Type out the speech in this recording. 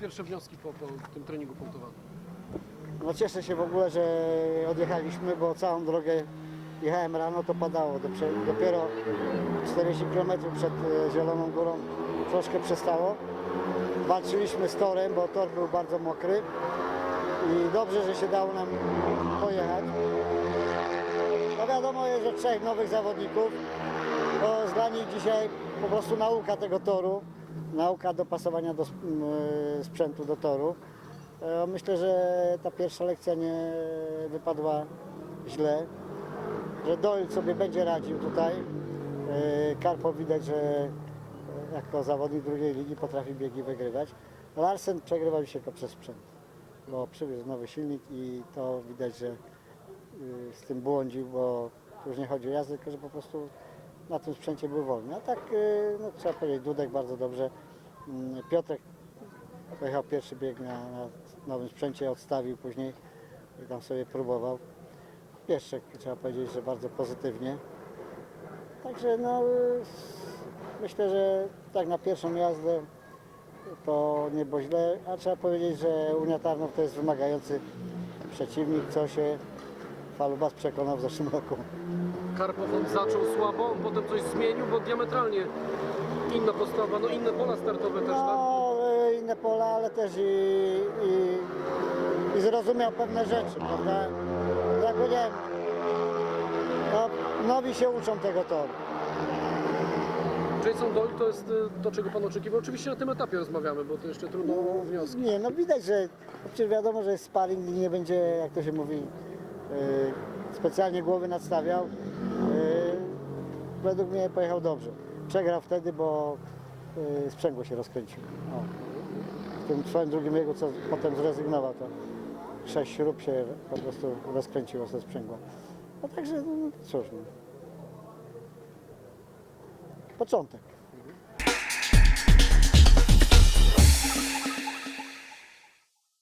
pierwsze wnioski po, po tym treningu punktowanym? No cieszę się w ogóle, że odjechaliśmy, bo całą drogę jechałem rano, to padało. Dopiero 40 km przed e, Zieloną Górą troszkę przestało. Walczyliśmy z torem, bo tor był bardzo mokry i dobrze, że się dało nam pojechać. No wiadomo jest, że trzech nowych zawodników. To dla nich dzisiaj po prostu nauka tego toru, nauka dopasowania do e, sprzętu do toru. E, Myślę, że ta pierwsza lekcja nie wypadła źle, że Doyle sobie będzie radził tutaj. E, Karpo widać, że jako zawodnik drugiej ligi potrafi biegi wygrywać. Larsen przegrywał dzisiaj tylko przez sprzęt, bo przywiózł nowy silnik i to widać, że z tym błądził, bo już nie chodzi o jazdę, tylko że po prostu na tym sprzęcie był wolny. A tak, y, no, trzeba powiedzieć, Dudek bardzo dobrze. Mm, Piotrek pojechał pierwszy bieg na, na nowym sprzęcie, odstawił później i tam sobie próbował. Pieszczek trzeba powiedzieć, że bardzo pozytywnie. Także no, y, myślę, że tak na pierwszą jazdę to nie było źle, a trzeba powiedzieć, że Unia Tarnów to jest wymagający przeciwnik, co się Falubas przekonał w zeszłym roku. Karpow zaczął słabo, on potem coś zmienił, bo diametralnie inna postawa, no inne pola startowe też, tak? No, y, inne pola, ale też i, i, i zrozumiał pewne rzeczy, prawda? Jak powiedziałem, no, nowi się uczą tego toru. Jason Doyle to jest y, to, czego Pan oczekiwał. Oczywiście na tym etapie rozmawiamy, bo to jeszcze trudno o wnioski. Nie, no widać, że przecież wiadomo, że jest sparring i nie będzie, jak to się mówi, specjalnie głowy nadstawiał. Y, według mnie pojechał dobrze. Przegrał wtedy, bo y, sprzęgło się rozkręciło. O. W tym swoim drugim biegu, co potem zrezygnował, to sześć śrub się po prostu rozkręciło ze sprzęgła. No także, no, cóż, no. początek.